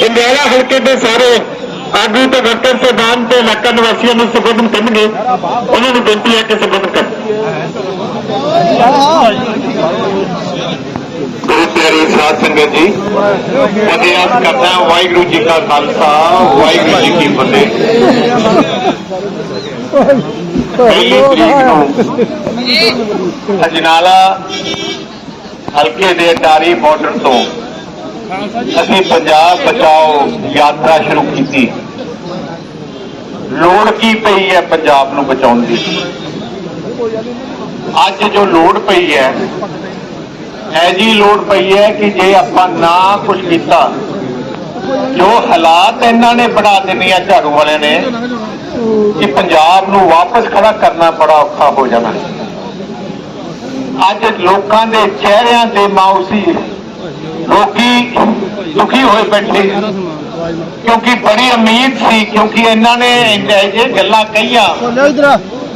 ਜੰਡਿਆਲਾ ਹਲਕੇ ਦੇ ਸਾਰੇ ਆਗੂ ਤੇ ਵਰਕਰ ਸਹਿਬਾਨ ਤੇ ਇਲਾਕਾ ਨਿਵਾਸੀਆਂ ਨੂੰ ਸੰਬੋਧਨ ਕਰਨਗੇ। ਉਹਨਾਂ ਨੂੰ ਬੇਨਤੀ ਹੈ ਕਿ ਸੰਬੋਧਨ ਕਰਨ। ਗੁਰੂ ਪਿਆਰੀ ਸਾਧ ਸੰਗਤ ਜੀ ਅਰਦਾਸ ਕਰਦਾ ਵਾਹਿਗੁਰੂ ਜੀ ਕਾ ਖਾਲਸਾ, ਵਾਹਿਗੁਰੂ ਜੀ ਕੀ ਫਤਿਹ। ਪਹਿਲੀ ਤਰੀਕ ਨੂੰ ਅਜਨਾਲਾ ਹਲਕੇ ਦੇ ਅਟਾਰੀ ਬਾਰਡਰ ਤੋਂ ਅਸੀਂ ਪੰਜਾਬ ਬਚਾਓ ਯਾਤਰਾ ਸ਼ੁਰੂ ਕੀਤੀ। ਲੋੜ ਕੀ ਪਈ ਹੈ ਪੰਜਾਬ ਨੂੰ ਬਚਾਉਣ ਦੀ? ਅੱਜ ਜੋ ਲੋੜ ਪਈ ਹੈ ਐ ਜੀ ਲੋੜ ਪਈ ਹੈ ਕਿ ਜੇ ਆਪਾਂ ਨਾ ਕੁਝ ਕੀਤਾ, ਜੋ ਹਾਲਾਤ ਇਹਨਾਂ ਨੇ ਬਣਾ ਦੇਣੇ ਆ ਝਾੜੂ ਵਾਲਿਆਂ ਨੇ, ਕਿ ਪੰਜਾਬ ਨੂੰ ਵਾਪਸ ਖੜਾ ਕਰਨਾ ਬੜਾ ਔਖਾ ਹੋ ਜਾਣਾ। ਅੱਜ ਲੋਕਾਂ ਦੇ ਚਿਹਰਿਆਂ ਤੇ ਮਾਊਸੀ ਲੋਕੀ ਦੁਖੀ ਹੋਏ ਬੈਠੇ। ਕਿਉਂਕਿ ਬੜੀ ਉਮੀਦ ਸੀ ਕਿਉਂਕਿ ਇਹਨਾਂ ਨੇ ਇਹ ਗੱਲਾਂ ਕਹੀਆਂ।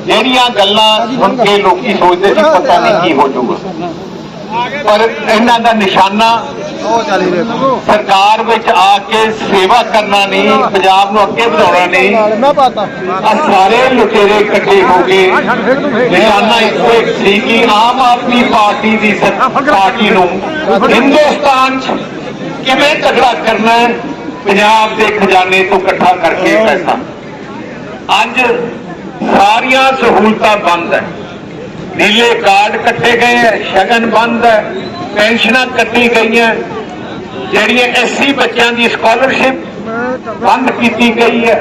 ਜਿਹੜੀਆਂ ਗੱਲਾਂ ਸੁਣ ਕੇ ਲੋਕੀ ਸੋਚਦੇ ਸੀ ਪਤਾ ਨਹੀਂ ਕੀ ਹੋ ਜਾਊਗਾ। ਪਰ ਇਹਨਾਂ ਦਾ ਨਿਸ਼ਾਨਾ ਸਰਕਾਰ ਵਿੱਚ ਆ ਕੇ ਸੇਵਾ ਕਰਨਾ ਨਹੀਂ, ਪੰਜਾਬ ਨੂੰ ਅੱਗੇ ਵਧਾਉਣਾ ਨਹੀਂ। ਆ ਸਾਰੇ ਲੁਟੇਰੇ ਇਕੱਠੇ ਹੋ ਕੇ ਨਿਸ਼ਾਨਾ ਇੱਕੋ ਇੱਕ ਸੀ ਕਿ ਆਮ ਆਦਮੀ ਪਾਰਟੀ ਦੀ ਪਾਰਟੀ ਨੂੰ ਹਿੰਦੁਸਤਾਨ 'ਚ ਕਿਵੇਂ ਤਗੜਾ ਕਰਨਾ ਹੈ, ਪੰਜਾਬ ਦੇ ਖਜ਼ਾਨੇ ਤੋਂ ਇਕੱਠਾ ਕਰਕੇ ਪੈਸਾ। ਅੱਜ ਸਾਰੀਆਂ ਸਹੂਲਤਾਂ ਬੰਦ ਹੈ। ਨੀਲੇ ਕਾਰਡ ਕੱਟੇ ਗਏ ਹੈ, ਸ਼ਗਨ ਬੰਦ ਹੈ, ਪੈਨਸ਼ਨਾਂ ਕੱਟੀ ਗਈਆਂ ਜਿਹੜੀਆਂ ਐਸਸੀ ਬੱਚਿਆਂ ਦੀ ਸਕਾਲਰਸ਼ਿਪ ਬੰਦ ਕੀਤੀ ਗਈ ਹੈ,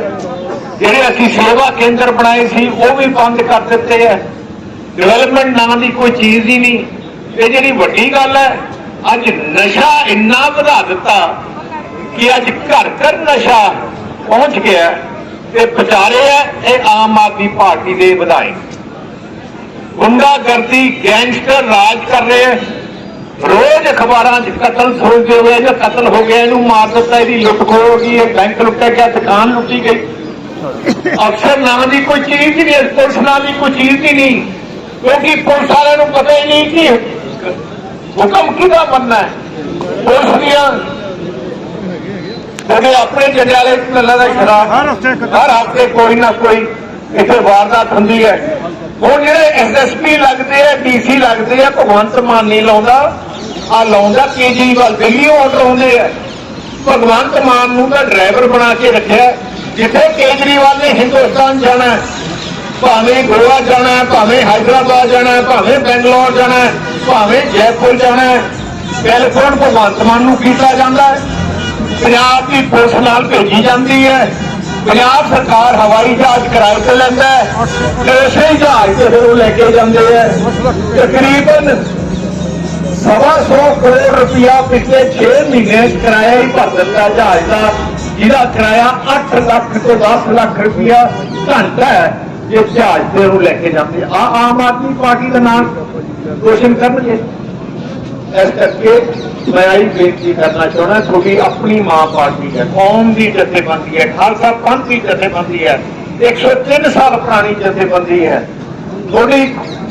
ਜਿਹੜੇ ਅਸੀਂ ਸੇਵਾ ਕੇਂਦਰ ਬਣਾਏ ਸੀ, ਉਹ ਵੀ ਬੰਦ ਕਰ ਦਿੱਤੇ ਹੈ। ਡਿਵੈਲਪਮੈਂਟ ਨਾਂ ਦੀ ਕੋਈ ਚੀਜ਼ ਹੀ ਨਹੀਂ। ਇਹ ਜਿਹੜੀ ਵੱਡੀ ਗੱਲ ਹੈ, ਅੱਜ ਨਸ਼ਾ ਇੰਨਾ ਵਧਾ ਦਿੱਤਾ ਕਿ ਅੱਜ ਘਰ ਘਰ ਨਸ਼ਾ ਪਹੁੰਚ ਗਿਆ ਤੇ ਵਿਚਾਰੇ ਆ ਇਹ ਆਮ ਆਦਮੀ ਪਾਰਟੀ ਦੇ ਵਿਧਾਇਕ। ਗੁੰਡਾਗਰਦੀ ਗੈਂਗਸਟਰ ਰਾਜ ਕਰ ਰਹੇ ਹੈ। ਰੋਜ਼ ਅਖਬਾਰਾਂ 'ਚ ਕਤਲ ਸੁਣਦੇ ਹੋਏ ਜਾਂ ਕਤਲ ਹੋ ਗਿਆ ਇਹਨੂੰ ਮਾਰ ਦਿੱਤਾ ਇਹਦੀ ਲੁੱਟ ਖੋਹ ਹੋ ਗਈ ਇਹ ਬੈਂਕ ਲੁੱਟਿਆ ਗਿਆ ਦੁਕਾਨ ਲੁੱਟੀ ਗਈ। ਅਫਸਰ ਨਾਂ ਦੀ ਕੋਈ ਚੀਜ਼ ਨਹੀਂ ਪੁਲਿਸ ਨਾਂ ਦੀ ਕੋਈ ਚੀਜ਼ ਹੀ ਨਹੀਂ। ਕਿਉਂਕਿ ਪੁਲਿਸ ਵਾਲਿਆਂ ਨੂੰ ਪਤਾ ਹੀ ਨਹੀਂ ਕਿ ਹੁਕਮ ਕਿਹਦਾ ਬੰਨਾ ਹੈ। ਪੁਲਿਸ ਦੀਆਂ ਜਿਹੜੇ ਆਪਣੇ ਜੰਡਿਆਲੇ ਲੱਲਾ ਦਾ ਸ਼ਰਾਬ ਹਰ ਹਫ਼ਤੇ ਕੋਈ ਨਾ ਕੋਈ ਇੱਥੇ ਵਾਰਦਾਤ ਹੁੰਦੀ ਹੈ। ਉਹ ਜਿਹੜੇ ਐਸਐਸਪੀ ਲੱਗਦੇ ਆ ਡੀਸੀ ਲੱਗਦੇ ਆ, ਭਗਵੰਤ ਮਾਨ ਨਹੀਂ ਲਾਉਂਦਾ। ਆ ਲਾਉਂਦਾ ਕੇਜੀਵਾਲ ਦਿੱਲੀ ਆਰਡਰ ਆਉਂਦੇ ਆ। ਭਗਵੰਤ ਮਾਨ ਨੂੰ ਤਾਂ ਡਰਾਈਵਰ ਬਣਾ ਕੇ ਰੱਖਿਆ। ਜਿੱਥੇ ਕੇਜਰੀਵਾਲ ਨੇ ਹਿੰਦੁਸਤਾਨ ਜਾਣਾ ਭਾਵੇਂ ਗੋਆ ਜਾਣਾ ਭਾਵੇਂ ਹਾਈਦਰਾਬਾਦ ਜਾਣਾ ਭਾਵੇਂ ਬੈਂਗਲੌਰ ਜਾਣਾ ਭਾਵੇਂ ਜੈਪੁਰ ਜਾਣਾ ਟੈਲੀਫੋਨ ਭਗਵੰਤ ਮਾਨ ਨੂੰ ਕੀਤਾ ਜਾਂਦਾ ਪੰਜਾਬ ਦੀ ਪੁਲਿਸ ਨਾਲ ਭੇਜੀ ਜਾਂਦੀ ਹੈ। ਪੰਜਾਬ ਸਰਕਾਰ ਹਵਾਈ ਜਹਾਜ਼ ਕਿਰਾਏ ਤੇ ਲੈਂਦਾ ਹੈ। ਤੇ ਜਹਾਜ਼ ਤੇ ਉਹ ਲੈ ਕੇ ਜਾਂਦੇ ਹੈ। ਤਕਰੀਬਨ ਸਵਾ ਸੌ ਕਰੋੜ ਰੁਪਇਆ ਪਿਛਲੇ 6 ਮਹੀਨੇ ਕਿਰਾਇਆ ਹੀ ਭਰ ਦਿੱਤਾ ਜਹਾਜ਼ ਦਾ, ਜਿਹਦਾ ਕਿਰਾਇਆ 8 ਲੱਖ ਤੋਂ 10 ਲੱਖ ਰੁਪਇਆ ਘੰਟਾ ਹੈ, ਜੇ ਜਹਾਜ਼ ਤੇ ਉਹ ਲੈ ਕੇ ਜਾਂਦੇ। ਆ ਆਮ ਆਦਮੀ ਪਾਰਟੀ ਦਾ ਨਾਮ ਰੋਸ਼ਨ ਕਰਨਗੇ। ਇਸ ਕਰਕੇ ਮੈਂ ਇਹ ਬੇਨਤੀ ਕਰਨਾ ਚਾਹੁੰਦਾ ਤੁਹਾਡੀ ਆਪਣੀ ਮਾਂ ਪਾਰਟੀ ਹੈ, ਕੌਮ ਦੀ ਜਥੇਬੰਦੀ ਹੈ, ਖਾਲਸਾ ਪੰਥ ਦੀ ਜਥੇਬੰਦੀ ਹੈ 103 ਸਾਲ ਪੁਰਾਣੀ ਜਥੇਬੰਦੀ ਹੈ। ਤੁਹਾਡੀ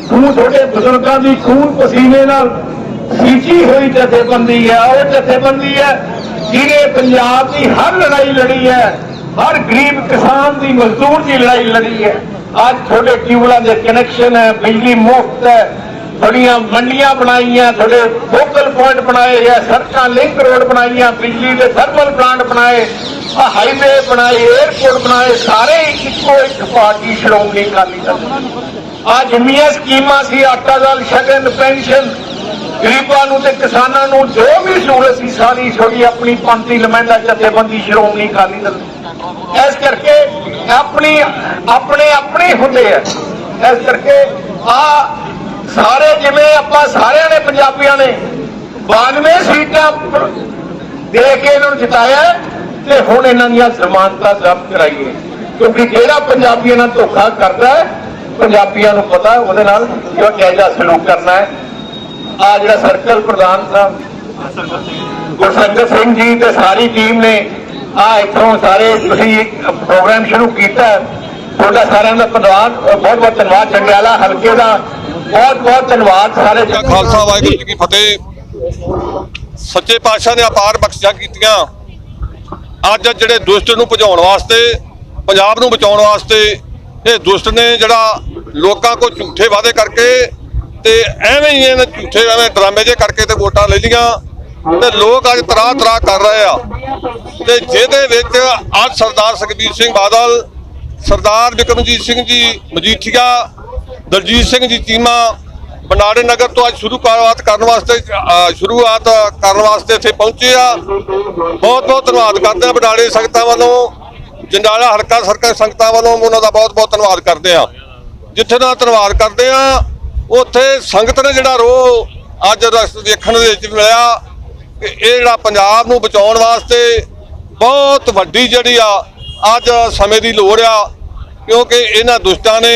ਖੂਨ, ਤੁਹਾਡੇ ਬਜ਼ੁਰਗਾਂ ਦੀ ਖੂਨ ਪਸੀਨੇ ਨਾਲ ਸੀਚੀ ਹੋਈ ਜਥੇਬੰਦੀ ਹੈ, ਉਹ ਜਥੇਬੰਦੀ ਹੈ ਜਿਹਨੇ ਪੰਜਾਬ ਦੀ ਹਰ ਲੜਾਈ ਲੜੀ ਹੈ, ਹਰ ਗਰੀਬ ਕਿਸਾਨ ਦੀ ਮਜ਼ਦੂਰ ਦੀ ਲੜਾਈ ਲੜੀ ਹੈ। ਅੱਜ ਤੁਹਾਡੇ ਟਿਊਬਲਾਂ ਦੇ ਕਨੈਕਸ਼ਨ ਹੈ, ਬਿਜਲੀ ਮੁਫਤ ਹੈ ਬੜੀਆਂ ਮੰਡੀਆਂ ਬਣਾਈਆਂ, ਤੁਹਾਡੇ ਫੋਕਲ ਪੁਆਇੰਟ ਬਣਾਏ ਆ, ਸੜਕਾਂ ਲਿੰਕ ਰੋਡ ਬਣਾਈਆਂ, ਬਿਜਲੀ ਦੇ ਥਰਮਲ ਪਲਾਂਟ ਬਣਾਏ, ਆ ਹਾਈਵੇ ਬਣਾਏ 에어ਪੋਰਟ ਬਣਾਏ, ਸਾਰੇ ਇੱਕੋ ਇੱਕ ਪਾਰਟੀ ਸ਼੍ਰੋਮਣੀ ਅਕਾਲੀ ਦਲ ਆ ਜਿੰਨੀਆਂ ਸਕੀਮਾਂ ਸੀ, ਆਟਾ ਦਾਲ ਸ਼ਗਨ ਪੈਨਸ਼ਨ ਗਰੀਬਾਂ ਨੂੰ ਤੇ ਕਿਸਾਨਾਂ ਨੂੰ, ਜੋ ਵੀ ਸਹੂਲਤ ਸੀ, ਸਾਰੀ ਛੋੜੀ ਆਪਣੀ ਪੰਥੀ ਨੁਮਾਇੰਦਾ ਜਥੇਬੰਦੀ ਸ਼੍ਰੋਮਣੀ ਅਕਾਲੀ ਦਲ ਇਸ ਕਰਕੇ ਆਪਣੀ, ਆਪਣੇ ਆਪਣੇ ਹੁੰਦੇ ਆ। ਇਸ ਕਰਕੇ ਆ ਸਾਰੇ ਜਿਵੇਂ ਆਪਾਂ ਸਾਰਿਆਂ ਨੇ ਪੰਜਾਬੀਆਂ ਨੇ 92 ਸੀਟਾਂ ਦੇ ਕੇ ਇਹਨਾਂ ਨੂੰ ਜਿਤਾਇਆ ਤੇ ਹੁਣ ਇਹਨਾਂ ਦੀਆਂ ਜ਼ਮਾਨਤਾਂ ਜ਼ਬਤ ਕਰਾਈਏ। ਕਿਉਂਕਿ ਜਿਹੜਾ ਪੰਜਾਬੀਆਂ ਨਾਲ ਧੋਖਾ ਕਰਦਾ ਹੈ, ਪੰਜਾਬੀਆਂ ਨੂੰ ਪਤਾ ਉਹਦੇ ਨਾਲ ਕਿਹੋ ਜਿਹਾ ਸਲੂਕ ਕਰਨਾ ਹੈ। ਆ ਜਿਹੜਾ ਸਰਕਲ ਪ੍ਰਧਾਨ ਸਾਹਿਬ, ਗੁਰਸੰਗਤ ਸਿੰਘ ਜੀ ਤੇ ਸਾਰੀ ਟੀਮ ਨੇ, ਆ ਇੱਥੋਂ ਸਾਰੇ ਤੁਸੀਂ ਪ੍ਰੋਗਰਾਮ ਸ਼ੁਰੂ ਕੀਤਾ ਤੁਹਾਡਾ ਸਾਰਿਆਂ ਦਾ ਧੰਨਵਾਦ, ਬਹੁਤ ਬਹੁਤ ਧੰਨਵਾਦ। ਜੰਡਿਆਲਾ ਹਲਕੇ ਦਾ ਬਹੁਤ ਬਹੁਤ ਧੰਨਵਾਦ ਸਾਰੇ ਕਾ ਖਾਲਸਾ, ਵਾਹਿਗੁਰੂ ਜੀ ਕੀ ਫਤਿਹ। ਸੱਚੇ ਪਾਤਸ਼ਾਹ ਨੇ ਅਪਾਰ ਬਖਸ਼ਿਸ਼ਾਂ ਕੀਤੀਆਂ। ਅੱਜ ਜਿਹੜੇ ਦੁਸ਼ਟ ਨੂੰ ਭਜਾਉਣ ਵਾਸਤੇ, ਪੰਜਾਬ ਨੂੰ ਬਚਾਉਣ ਵਾਸਤੇ, ਇਹ ਦੁਸ਼ਟ ਨੇ ਜਿਹੜਾ ਲੋਕਾਂ ਕੋ ਝੂਠੇ ਵਾਅਦੇ ਕਰਕੇ ਤੇ ਐਵੇਂ ਹੀ ਇਹਨਾਂ ਝੂਠੇ, ਐਵੇਂ ਡਰਾਮੇ ਜੇ ਕਰਕੇ ਤੇ ਵੋਟਾਂ ਲੈ ਲੀਆਂ ਤੇ ਲੋਕ ਅੱਜ ਤਰਾ ਤਰਾ ਕਰ ਰਹੇ ਆ। ਤੇ ਜਿਹਦੇ ਵਿੱਚ ਅੱਜ ਸਰਦਾਰ ਸੁਖਬੀਰ ਸਿੰਘ ਬਾਦਲ, ਸਰਦਾਰ ਵਿਕਰਮਜੀਤ ਸਿੰਘ ਜੀ ਮਜੀਠੀਆ ਦਲਜੀਤ ਸਿੰਘ ਜੀ ਚੀਮਾ ਬਨਾੜੇ ਨਗਰ ਤੋਂ ਅੱਜ ਸ਼ੁਰੂ ਸ਼ੁਰੂਆਤ ਕਰਨ ਵਾਸਤੇ ਸ਼ੁਰੂਆਤ ਕਰਨ ਵਾਸਤੇ ਇੱਥੇ ਪਹੁੰਚੇ ਆ। ਬਹੁਤ ਬਹੁਤ ਧੰਨਵਾਦ ਕਰਦੇ ਆ ਬਨਾੜੇ ਸੰਗਤਾਂ ਵੱਲੋਂ। ਜੰਡਾਲਾ ਹਲਕਾ ਸਰਕਾਰ ਸੰਗਤਾਂ ਵੱਲੋਂ ਉਹਨਾਂ ਦਾ ਬਹੁਤ ਬਹੁਤ ਧੰਨਵਾਦ ਕਰਦੇ ਆ। ਜਿੱਥੇ ਦਾ ਧੰਨਵਾਦ ਕਰਦੇ ਆ, ਉੱਥੇ ਸੰਗਤ ਨੇ ਜਿਹੜਾ ਰੋ ਅੱਜ ਰਸ ਦੇਖਣ ਦੇ ਵਿੱਚ ਮਿਲਿਆ ਕਿ ਇਹ ਜਿਹੜਾ ਪੰਜਾਬ ਨੂੰ ਬਚਾਉਣ ਵਾਸਤੇ ਬਹੁਤ ਵੱਡੀ ਜਿਹੜੀ ਆ, ਅੱਜ ਸਮੇਂ ਦੀ ਲੋੜ ਆ। ਕਿਉਂਕਿ ਇਹਨਾਂ ਦੁਸ਼ਟਾਂ ਨੇ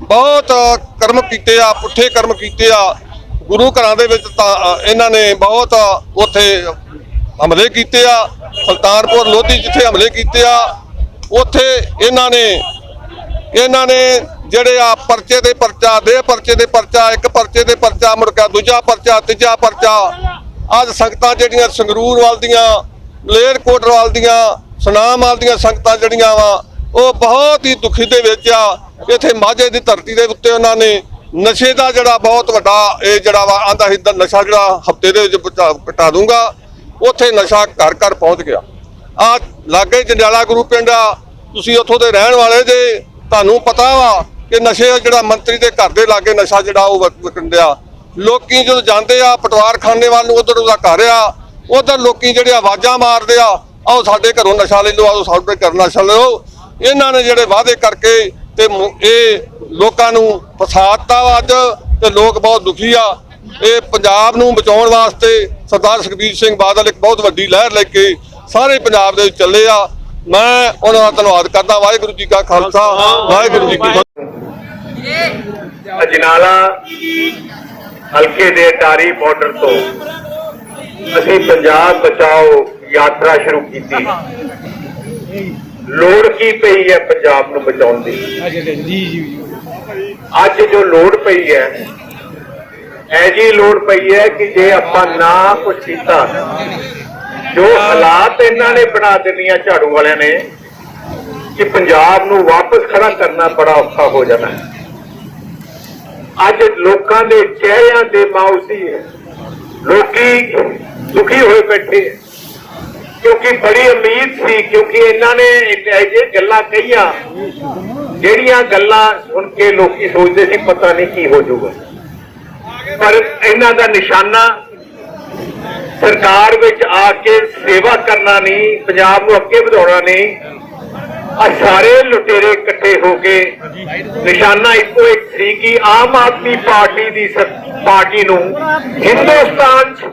ਬਹੁਤ ਕਰਮ ਕੀਤੇ ਆ, ਪੁੱਠੇ ਕਰਮ ਕੀਤੇ ਆ। ਗੁਰੂ ਘਰਾਂ ਦੇ ਵਿੱਚ ਤਾਂ ਇਹਨਾਂ ਨੇ ਬਹੁਤ ਉੱਥੇ ਹਮਲੇ ਕੀਤੇ ਆ। ਸੁਲਤਾਨਪੁਰ ਲੋਧੀ ਜਿੱਥੇ ਹਮਲੇ ਕੀਤੇ ਆ। ਉੱਥੇ ਇਹਨਾਂ ਨੇ ਇਹਨਾਂ ਨੇ ਜਿਹੜੇ ਆ ਪਰਚੇ ਦੇ ਪਰਚਾ, ਦੇ ਪਰਚੇ ਦੇ ਪਰਚਾ, ਇੱਕ ਪਰਚੇ ਦੇ ਪਰਚਾ, ਮੁੜ ਕੇ ਦੂਜਾ ਪਰਚਾ, ਤੀਜਾ ਪਰਚਾ। ਅੱਜ ਸੰਗਤਾਂ ਜਿਹੜੀਆਂ ਸੰਗਰੂਰ ਵੱਲ ਦੀਆਂ ਮਲੇਰਕੋਟ ਵੱਲ ਦੀਆਂ, ਸੁਨਾਮ ਵੱਲ ਦੀਆਂ ਸੰਗਤਾਂ ਜਿਹੜੀਆਂ ਵਾ, ਉਹ ਬਹੁਤ ਹੀ ਦੁਖੀ ਦੇ ਵਿੱਚ ਆ। ਇੱਥੇ ਮਾਝੇ ਦੀ ਧਰਤੀ ਦੇ ਉੱਤੇ ਉਹਨਾਂ ਨੇ ਨਸ਼ੇ ਦਾ ਜਿਹੜਾ ਬਹੁਤ ਵੱਡਾ ਇਹ ਜਿਹੜਾ ਵਾ ਆਂਦਾ ਸੀ ਨਸ਼ਾ ਜਿਹੜਾ ਹਫ਼ਤੇ ਦੇ ਵਿੱਚ ਘਟਾ ਦੂੰਗਾ। ਉੱਥੇ ਨਸ਼ਾ ਘਰ ਘਰ ਪਹੁੰਚ ਗਿਆ। ਆ ਲਾਗੇ ਜੰਡਿਆਲਾ ਗੁਰੂ ਪਿੰਡ ਆ, ਤੁਸੀਂ ਉੱਥੋਂ ਦੇ ਰਹਿਣ ਵਾਲੇ ਜੇ, ਤੁਹਾਨੂੰ ਪਤਾ ਵਾ ਕਿ ਨਸ਼ੇ ਜਿਹੜਾ ਮੰਤਰੀ ਦੇ ਘਰ ਦੇ ਲਾਗੇ ਨਸ਼ਾ ਜਿਹੜਾ ਉਹ ਵਿਕ- ਲੋਕੀ ਜਦੋਂ ਜਾਂਦੇ ਆ ਪਟਵਾਰ ਖਾਨੇ ਵੱਲ ਨੂੰ ਉਧਰ ਉਹਦਾ ਘਰ ਆ, ਉਧਰ ਲੋਕੀ ਜਿਹੜੇ ਆਵਾਜ਼ਾਂ ਮਾਰਦੇ ਆ, ਆਓ ਸਾਡੇ ਘਰੋਂ ਨਸ਼ਾ ਲੈ ਲਓ, ਆਓ ਸਾਡੇ ਘਰ ਨਸ਼ਾ ਲਓ ਇਹਨਾਂ ਨੇ ਜਿਹੜੇ ਵਾਅਦੇ ਕਰਕੇ ਤੇ ਇਹ ਲੋਕਾਂ ਨੂੰ ਫਸਾਤਾ ਅੱਜ ਤੇ ਲੋਕ ਬਹੁਤ ਦੁਖੀ ਆ। ਇਹ ਪੰਜਾਬ ਨੂੰ ਬਚਾਉਣ ਵਾਸਤੇ ਸਰਦਾਰ ਸੁਖਬੀਰ ਸਿੰਘ ਬਾਦਲ ਇੱਕ ਬਹੁਤ ਵੱਡੀ ਲਹਿਰ ਲੈ ਕੇ ਸਾਰੇ ਪੰਜਾਬ ਦੇ ਵਿੱਚ ਚੱਲੇ ਆ। ਮੈਂ ਉਹਨਾਂ ਦਾ ਧੰਨਵਾਦ ਕਰਦਾ। ਵਾਹਿਗੁਰੂ ਜੀ ਕਾ ਖਾਲਸਾ, ਵਾਹਿਗੁਰੂ ਜੀ ਕੀ ਫਤਿਹ। ਅਜਨਾਲਾ ਹਲਕੇ ਦੇ ਟਾਰੀ ਬਾਰਡਰ ਤੋਂ ਅਸੀਂ ਪੰਜਾਬ ਬਚਾਓ ਯਾਤਰਾ ਸ਼ੁਰੂ ਕੀਤੀ। ਲੋੜ ਕੀ ਪਈ ਹੈ ਪੰਜਾਬ ਨੂੰ ਬਚਾਉਣ ਦੀ? ਅੱਜ ਜੋ ਲੋੜ ਪਈ ਹੈ ਐ ਜੀ ਲੋੜ ਪਈ ਹੈ ਕਿ ਜੇ ਆਪਾਂ ਨਾ ਕੁਝ ਕੀਤਾ ਜੋ ਹਾਲਾਤ ਇਹਨਾਂ ਨੇ ਬਣਾ ਦੇਣੀਆਂ ਝਾੜੂ ਵਾਲਿਆਂ ਨੇ ਕਿ ਪੰਜਾਬ ਨੂੰ ਵਾਪਸ ਖੜਾ ਕਰਨਾ ਬੜਾ ਔਖਾ ਹੋ ਜਾਣਾ ਹੈ। ਅੱਜ ਲੋਕਾਂ ਦੇ ਚਿਹਰਿਆਂ ਤੇ ਮਾਉਸੀ ਹੈ। ਲੋਕੀ ਦੁਖੀ ਹੋਏ ਬੈਠੇ ਹੈ। ਕਿਉਂਕਿ ਬੜੀ ਉਮੀਦ ਸੀ, ਕਿਉਂਕਿ ਇਹਨਾਂ ਨੇ ਇਹ ਜਿਹੇ ਗੱਲਾਂ ਕਹੀਆਂ। ਜਿਹੜੀਆਂ ਗੱਲਾਂ ਸੁਣ ਕੇ ਲੋਕੀ ਸੋਚਦੇ ਸੀ, ਪਤਾ ਨਹੀਂ ਕੀ ਹੋ ਜਾਊਗਾ। ਪਰ ਇਹਨਾਂ ਦਾ ਨਿਸ਼ਾਨਾ, ਸਰਕਾਰ ਵਿੱਚ ਆ ਕੇ ਸੇਵਾ ਕਰਨਾ ਨਹੀਂ, ਪੰਜਾਬ ਨੂੰ ਅੱਗੇ ਵਧਾਉਣਾ ਨਹੀਂ ਆ ਸਾਰੇ ਲੁਟੇਰੇ ਇਕੱਠੇ ਹੋ ਕੇ ਨਿਸ਼ਾਨਾ ਇੱਕੋ ਇੱਕ ਸੀ ਕਿ ਆਮ ਆਦਮੀ ਪਾਰਟੀ ਦੀ ਪਾਰਟੀ ਨੂੰ ਹਿੰਦੁਸਤਾਨ 'ਚ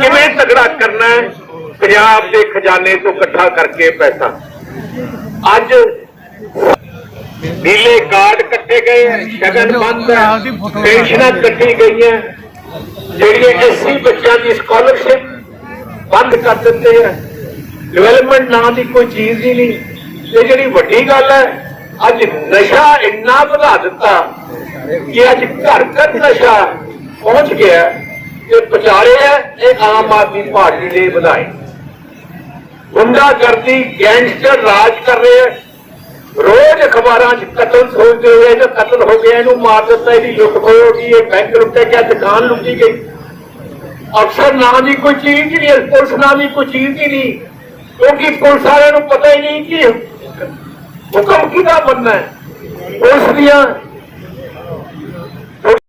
ਕਿਵੇਂ ਤਗੜਾ ਕਰਨਾ ਹੈ? ਪੰਜਾਬ ਦੇ ਖਜ਼ਾਨੇ ਤੋਂ ਇਕੱਠਾ ਕਰਕੇ ਪੈਸਾ। ਅੱਜ ਨੀਲੇ ਕਾਰਡ ਕੱਟੇ ਗਏ ਹੈ, ਸ਼ਗਨ ਬੰਦ ਪੈਨਸ਼ਨਾਂ ਕੱਟੀ ਗਈਆਂ ਜਿਹੜੀਆਂ ਐਸਸੀ ਬੱਚਿਆਂ ਦੀ ਸਕਾਲਰਸ਼ਿਪ ਬੰਦ ਕਰ ਦਿੱਤੇ ਹੈ। ਡਿਵੈਲਪਮੈਂਟ ਨਾਂ ਦੀ ਕੋਈ ਚੀਜ਼ ਹੀ ਨਹੀਂ। ਇਹ ਜਿਹੜੀ ਵੱਡੀ ਗੱਲ ਹੈ ਅੱਜ ਨਸ਼ਾ ਇੰਨਾ ਵਧਾ ਦਿੱਤਾ ਕਿ ਅੱਜ ਘਰ ਘਰ ਨਸ਼ਾ ਪਹੁੰਚ ਗਿਆ ਇਹ ਵਿਚਾਰੇ ਹੈ ਇਹ ਆਮ ਆਦਮੀ ਪਾਰਟੀ ਨੇ ਵਧਾਏ। ਗੁੰਡਾਗਰਦੀ ਗੈਂਗਸਟਰ ਰਾਜ ਕਰ ਰਹੇ ਹੈ। ਰੋਜ਼ ਅਖਬਾਰਾਂ 'ਚ ਕਤਲ ਸੋਚਦੇ ਹੋਏ ਇਹ ਕਤਲ ਹੋ ਗਿਆ ਇਹਨੂੰ ਮਾਰ ਦਿੱਤਾ ਇਹਦੀ ਲੁੱਟ ਖੋਹ ਹੋ ਗਈ ਇਹ ਬੈਂਕ ਲੁੱਟਿਆ ਗਿਆ ਦੁਕਾਨ ਲੁੱਟੀ ਗਈ। ਅਫਸਰ ਨਾਂ ਦੀ ਕੋਈ ਚੀਜ਼ ਨਹੀਂ ਹੈ, ਪੁਲਿਸ ਨਾਂ ਦੀ ਕੋਈ ਚੀਜ਼ ਹੀ ਨਹੀਂ। ਕਿਉਂਕਿ ਪੁਲਿਸ ਵਾਲਿਆਂ ਨੂੰ ਪਤਾ ਹੀ ਨਹੀਂ ਕਿ ਹੁਕਮ ਕਿਹਦਾ ਬੰਨਾ ਹੈ। ਪੁਲਿਸ ਦੀਆਂ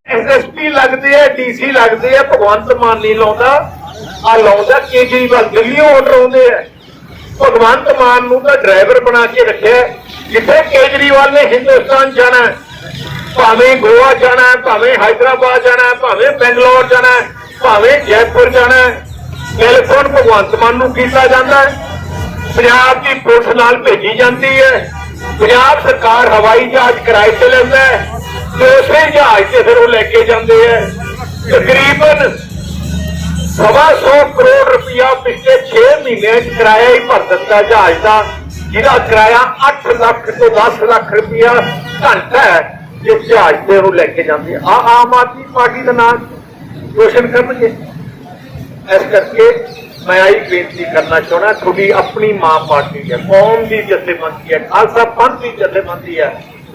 ਐਸਐਸਪੀ ਲੱਗਦੇ ਆ ਡੀਸੀ ਲੱਗਦੇ ਆ ਭਗਵੰਤ ਮਾਨ ਨਹੀਂ ਲਾਉਂਦਾ। ਆ ਲਾਉਂਦਾ ਕੇਜਰੀਵਾਲ ਦਿੱਲੀੋਂ ਆਰਡਰ ਆਉਂਦੇ ਆ। ਭਗਵੰਤ ਮਾਨ ਨੂੰ ਤਾਂ ਡਰਾਈਵਰ ਬਣਾ ਕੇ ਰੱਖਿਆ ਜਿੱਥੇ ਕੇਜਰੀਵਾਲ ਨੇ ਹਿੰਦੁਸਤਾਨ ਜਾਣਾ ਭਾਵੇਂ ਗੋਆ ਜਾਣਾ ਭਾਵੇਂ ਹਾਈਦਰਾਬਾਦ ਜਾਣਾ ਭਾਵੇਂ ਬੈਂਗਲੌਰ ਜਾਣਾ ਭਾਵੇਂ ਜੈਪੁਰ ਜਾਣਾ ਟੈਲੀਫੋਨ ਭਗਵੰਤ ਮਾਨ ਨੂੰ ਕੀਤਾ ਜਾਂਦਾ ਹੈ। ਪੰਜਾਬ ਦੀ ਪੁਲਿਸ ਨਾਲ ਭੇਜੀ ਜਾਂਦੀ ਹੈ। ਪੰਜਾਬ ਸਰਕਾਰ ਹਵਾਈ ਜਹਾਜ਼ ਕਿਰਾਏ ਤੇ ਲੈਂਦਾ ਹੈ ਉਸੇ ਜਹਾਜ਼ ਤੇ ਫਿਰ ਉਹ ਲੈ ਕੇ ਜਾਂਦੇ ਹੈ। ਤਕਰੀਬਨ ਸਵਾ ਸੌ ਕਰੋੜ ਰੁਪਇਆ ਪਿਛਲੇ 6 ਮਹੀਨਿਆਂ 'ਚ ਕਿਰਾਇਆ ਹੀ ਭਰ ਦਿੱਤਾ ਜਹਾਜ਼ ਦਾ, ਜਿਹਦਾ ਕਿਰਾਇਆ 8 ਲੱਖ ਤੋਂ 10 ਲੱਖ ਰੁਪਇਆ ਘੰਟਾ ਹੈ, ਜਿਸ ਜਹਾਜ਼ ਤੇ ਉਹਨੂੰ ਲੈ ਕੇ ਜਾਂਦੇ ਆ। ਆਮ ਆਦਮੀ ਪਾਰਟੀ ਦਾ ਨਾਮ ਰੋਸ਼ਨ ਕਰਨਗੇ। ਇਸ ਕਰਕੇ ਮੈਂ ਆਹੀ ਬੇਨਤੀ ਕਰਨਾ ਚਾਹਣਾ ਤੁਹਾਡੀ ਆਪਣੀ ਮਾਂ ਪਾਰਟੀ ਹੈ, ਕੌਮ ਦੀ ਜਥੇਬੰਦੀ ਹੈ, ਖਾਲਸਾ ਪੰਥ ਦੀ ਜਥੇਬੰਦੀ ਹੈ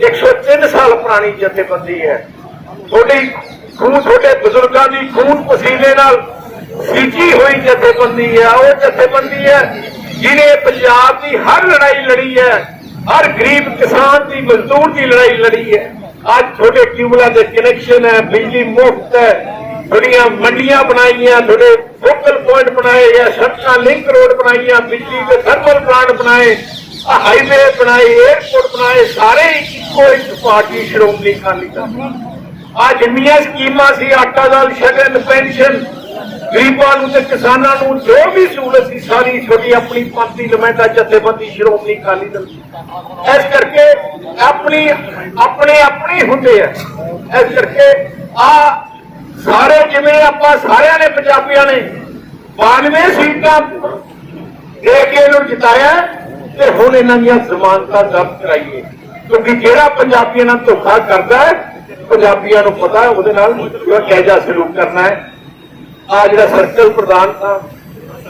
103 ਸਾਲ ਪੁਰਾਣੀ ਜਥੇਬੰਦੀ ਹੈ। ਤੁਹਾਡੀ ਖੂਨ, ਤੁਹਾਡੇ ਬਜ਼ੁਰਗਾਂ ਦੀ ਖੂਨ ਪਸੀਨੇ ਨਾਲ ਸਿੱਜੀ ਹੋਈ ਜਥੇਬੰਦੀ ਹੈ, ਉਹ ਜਥੇਬੰਦੀ ਹੈ ਜਿਹਨੇ ਪੰਜਾਬ ਦੀ ਹਰ ਲੜਾਈ ਲੜੀ ਹੈ, ਹਰ ਗਰੀਬ ਕਿਸਾਨ ਦੀ, ਮਜ਼ਦੂਰ ਦੀ ਲੜਾਈ ਲੜੀ ਹੈ। ਅੱਜ ਤੁਹਾਡੇ ਟਿਊਬਲਾਂ ਦੇ ਕਨੈਕਸ਼ਨ ਹੈ, ਬਿਜਲੀ ਮੁਫਤ ਹੈ, ਤੁਹਾਡੀਆਂ ਮੰਡੀਆਂ ਬਣਾਈਆਂ, ਤੁਹਾਡੇ ਫੋਕਲ ਪੁਆਇੰਟ ਬਣਾਏ ਜਾਂ ਸੜਕਾਂ ਲਿੰਕ ਰੋਡ ਬਣਾਈਆਂ, ਬਿਜਲੀ ਦੇ ਥਰਮਲ ਪਲਾਂਟ ਬਣਾਏ ਹਾਈਵੇ ਬਣਾਏ 에어ਪੋਰਟ ਬਣਾਏ, ਸਾਰੇ ਇੱਕੋ ਇੱਕ ਪਾਰਟੀ ਸ਼੍ਰੋਮਣੀ ਅਕਾਲੀ ਦਲ ਆ ਜਿੰਨੀਆਂ ਸਕੀਮਾਂ ਸੀ, ਆਟਾ ਦਾਲ, ਸ਼ਗਨ, ਪੈਨਸ਼ਨ ਗਰੀਬਾਂ ਨੂੰ ਤੇ ਕਿਸਾਨਾਂ ਨੂੰ ਜੋ ਵੀ ਸਹੂਲਤ ਸੀ, ਸਾਰੀ ਛੋਟੀ ਆਪਣੀ ਪੰਥੀ ਨੁਮਾਇੰਦਾ ਜਥੇਬੰਦੀ, ਸ਼੍ਰੋਮਣੀ ਅਕਾਲੀ ਦਲ ਇਸ ਕਰਕੇ ਆਪਣੀ, ਆਪਣੇ ਆਪਣੇ ਹੁੰਦੇ ਆ। ਇਸ ਕਰਕੇ ਆ ਸਾਰੇ, ਜਿਵੇਂ ਆਪਾਂ ਸਾਰਿਆਂ ਨੇ ਪੰਜਾਬੀਆਂ ਨੇ 92 ਸੀਟਾਂ ਦੇ ਕੇ ਇਹਨੂੰ ਜਿਤਾਇਆ ਤੇ ਹੁਣ ਇਹਨਾਂ ਦੀਆਂ ਜ਼ਮਾਨਤਾਂ ਜ਼ਬਤ ਕਰਾਈਏ। ਕਿਉਂਕਿ ਜਿਹੜਾ ਪੰਜਾਬੀਆਂ ਨਾਲ ਧੋਖਾ ਕਰਦਾ ਹੈ, ਪੰਜਾਬੀਆਂ ਨੂੰ ਪਤਾ ਉਹਦੇ ਨਾਲ ਕਿਹੋ ਜਿਹਾ ਸਲੂਕ ਕਰਨਾ ਹੈ। ਆ ਜਿਹੜਾ ਸਰਕਲ ਪ੍ਰਧਾਨ ਸਾਹਿਬ